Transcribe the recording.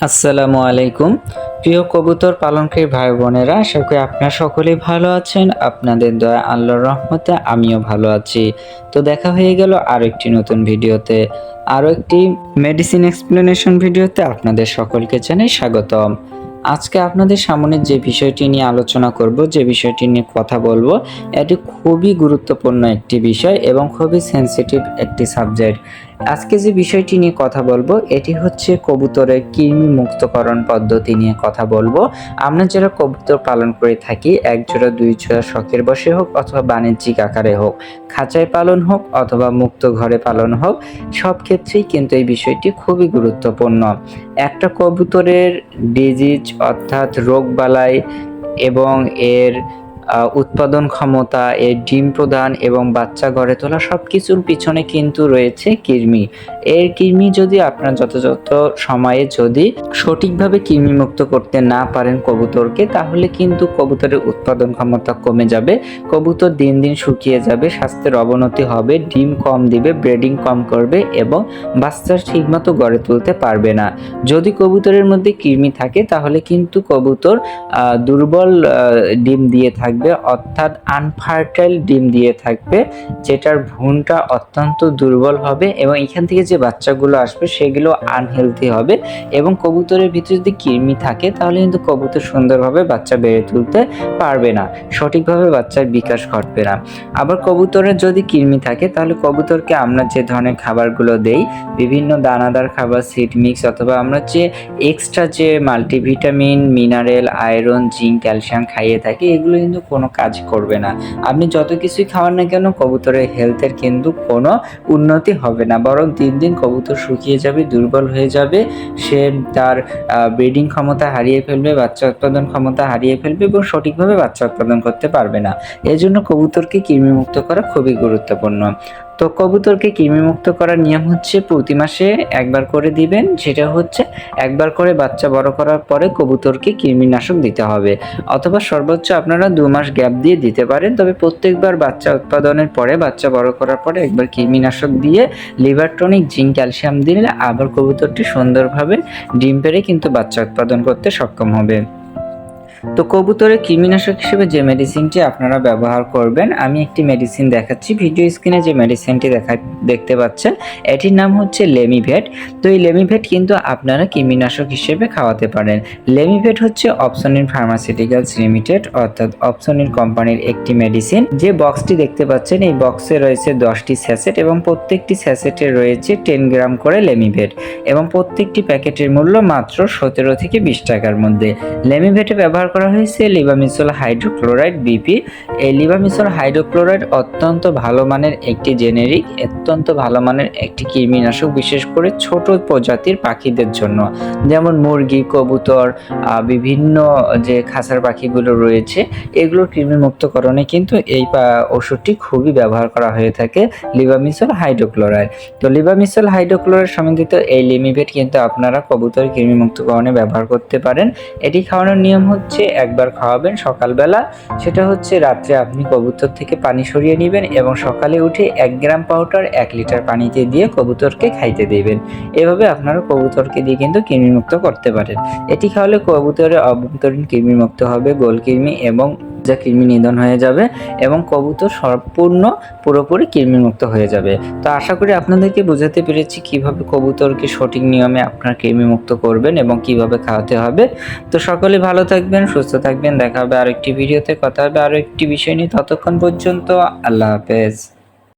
আসসালামু আলাইকুম। প্রিয় কবুতর পালনকারী ভাই বোনেরা, আশা করি আপনারা সকলেই ভালো আছেন। আপনাদের দয়া, আল্লাহর রহমতে আমিও ভালো আছি। তো দেখা হয়ে গেল আরও একটি নতুন ভিডিওতে। আরও একটি মেডিসিন এক্সপ্লেনেশন ভিডিওতে আপনাদের সকলকে জানাই স্বাগতম। আজকে আপনাদের সামনে যে বিষয়টি নিয়ে আলোচনা করব, যে বিষয়টি নিয়ে কথা বলব, এটি খুবই গুরুত্বপূর্ণ একটি বিষয় এবং খুবই সেনসিটিভ একটি সাবজেক্ট আজকে যে বিষয়টি নিয়ে কথা বলব, এটি হচ্ছে কবুতরের কৃমি মুক্তকরণ পদ্ধতি নিয়ে কথা বলব। আমরা যারা কবুতর পালন করে থাকি এক জোড়া দুই জোড়া শখের বসে হোক অথবা বাণিজ্যিক আকারে হোক, খাঁচায় পালন হোক অথবা মুক্ত ঘরে পালন হোক, সব ক্ষেত্রেই কিন্তু এই বিষয়টি খুবই গুরুত্বপূর্ণ। একটা কবুতরের ডিজিজ অর্থাৎ রোগবালাই এবং এর উৎপাদন ক্ষমতা, এর ডিম প্রদান এবং বাচ্চা গড়ে তোলা সব কিছুর পিছনে কিন্তু রয়েছে কৃমি। এর কৃমি যদি আপনার যথাযথ সময়ে যদি সঠিকভাবে কৃমি মুক্ত করতে না পারেন কবুতরকে, তাহলে কিন্তু কবুতরের উৎপাদন ক্ষমতা কমে যাবে, কবুতর দিন দিন শুকিয়ে যাবে, স্বাস্থ্যের অবনতি হবে, ডিম কম দিবে, ব্রেডিং কম করবে এবং বাচ্চা ঠিকমতো গড়ে তুলতে পারবে না। যদি কবুতরের মধ্যে কৃমি থাকে, তাহলে কিন্তু কবুতর দুর্বল ডিম দিয়ে থাকবে, অর্থাৎ আনফার্টাইল ডিম দিয়ে থাকবে, যেটার ভ্রূণটা অত্যন্ত দুর্বল হবে এবং এখান থেকে যে বাচ্চাগুলো আসবে সেগুলো আনহেলদি হবে এবং কবুতরের ভিতরে যদি কৃমি থাকে, তাহলে কিন্তু কবুতর সুন্দরভাবে বাচ্চা বেড়ে তুলতে পারবে না, সঠিকভাবে বাচ্চার বিকাশ ঘটবে না। আবার কবুতরের যদি কৃমি থাকে, তাহলে কবুতরকে আমরা যে ধরনের খাবারগুলো দেই, বিভিন্ন দানাদার খাবার সিড মিক্স অথবা আমরা যে এক্সট্রা যে multivitamin mineral iron zinc calcium খাইয়ে থাকি, এগুলো কিন্তু কোনো কাজ করবে না। আপনি যত কিছুই খাওয়ান না কেন, কবুতরের হেলথের কিন্তু কোনো উন্নতি হবে না। বরং দিন দিন কবুতর শুকিয়ে যাবে, দুর্বল হয়ে যাবে। সে তার ব্রিডিং ক্ষমতা হারিয়ে ফেলবে, বাচ্চা উৎপাদন ক্ষমতা হারিয়ে ফেলবে এবং সঠিকভাবে বাচ্চা উৎপাদন করতে পারবে না। এজন্য কবুতরকে কৃমিমুক্ত করা খুবই গুরুত্বপূর্ণ। তো কবুতরকে কৃমিমুক্ত করার নিয়ম হচ্ছে প্রতি মাসে একবার করে দিবেন, সেটা হচ্ছে একবার করে বাচ্চা বড় করার পরে কবুতরকে কৃমিনাশক দিতে হবে। অথবা সর্বোচ্চ আপনারা দু মাস গ্যাপ দিয়ে দিতে পারেন, তবে প্রত্যেকবার বাচ্চা উৎপাদনের পরে বাচ্চা বড় করার পরে একবার কৃমিনাশক দিয়ে লিভার টনিক, জিঙ্ক, ক্যালসিয়াম দিলে আবার কবুতরটি সুন্দরভাবে ডিম পেড়ে কিন্তু বাচ্চা উৎপাদন করতে সক্ষম হবে। তো কবুতরের কৃমিনাশক হিসেবে যে মেডিসিনটি আপনারা ব্যবহার করবেন, আমি একটি মেডিসিন দেখাচ্ছি। ভিডিও স্ক্রিনে যে মেডিসিনটি দেখা, দেখতে পাচ্ছেন, এটির নাম হচ্ছে লেমিভেট তো এই লেমিভেট কিন্তু আপনারা কৃমিনাশক হিসেবে খাওয়াতে পারেন। লেমিভেট হচ্ছে অপশনিন ফার্মাসিউটিক্যালস লিমিটেড অর্থাৎ অপশনিন কোম্পানির একটি মেডিসিন যে বক্সটি দেখতে পাচ্ছেন, এই বক্সে রয়েছে দশটি স্যাসেট এবং প্রত্যেকটি স্যাসেটে রয়েছে টেন গ্রাম করে লেমিভেট এবং প্রত্যেকটি প্যাকেটের মূল্য মাত্র সতেরো থেকে বিশ টাকার মধ্যে। লেমিভেটে ব্যবহার করা হয়েছে লিবামিসল হাইড্রোক্লোরাইড বিপি। এই লিবামিসল হাইড্রোক্লোরাইড অত্যন্ত ভালো মানের একটি জেনেরিক, অত্যন্ত ভালো মানের একটি কৃমিনাশক, বিশেষ করে ছোট প্রজাতির পাখিদের জন্য। যেমন মুরগি, কবুতর বিভিন্ন যে খাঁচার পাখিগুলো রয়েছে এগুলোর কৃমিমুক্তকরণে কিন্তু এই ওষুধটি খুবই ব্যবহার করা হয়ে থাকে লিবামিসল হাইড্রোক্লোরাইড। তো লিবামিসল হাইড্রোক্লোরাইড সম্বন্ধিত এই লিমিভেট কিন্তু আপনারা কবুতর কৃমিমুক্তকরণে ব্যবহার করতে পারেন। এটি খাওয়ানোর নিয়ম হচ্ছে একবার খাওয়াবেন সকালবেলা। সেটা হচ্ছে রাত্রে আপনি কবুতর থেকে পানি সরিয়ে নেবেন এবং সকালে উঠে এক গ্রাম পাউডার, এক লিটার পানিতে দিয়ে কবুতরকে খাইতে দেবেন। এভাবে আপনারা কবুতরকে দিয়ে কিন্তু কৃমিমুক্ত করতে পারেন। এটি খাওয়ালে কবুতরের অভ্যন্তরীণ কৃমিমুক্ত হবে, গোল কৃমি এবং যা কৃমি নিধন হয়ে যাবে এবং কবুতর সম্পূর্ণ পুরোপুরি কৃমিমুক্ত হয়ে যাবে। তো আশা করি আপনাদেরকে বোঝাতে পেরেছি কীভাবে কবুতরকে সঠিক নিয়মে আপনার কৃমিমুক্ত করবেন এবং কীভাবে খাওয়াতে হবে। তো সকলে ভালো থাকবেন, সুস্থ থাকবেন। দেখা হবে আরেকটি ভিডিওতে। কথা হবে আরও একটি বিষয় নিয়ে। ততক্ষণ পর্যন্ত আল্লাহ হাফেজ।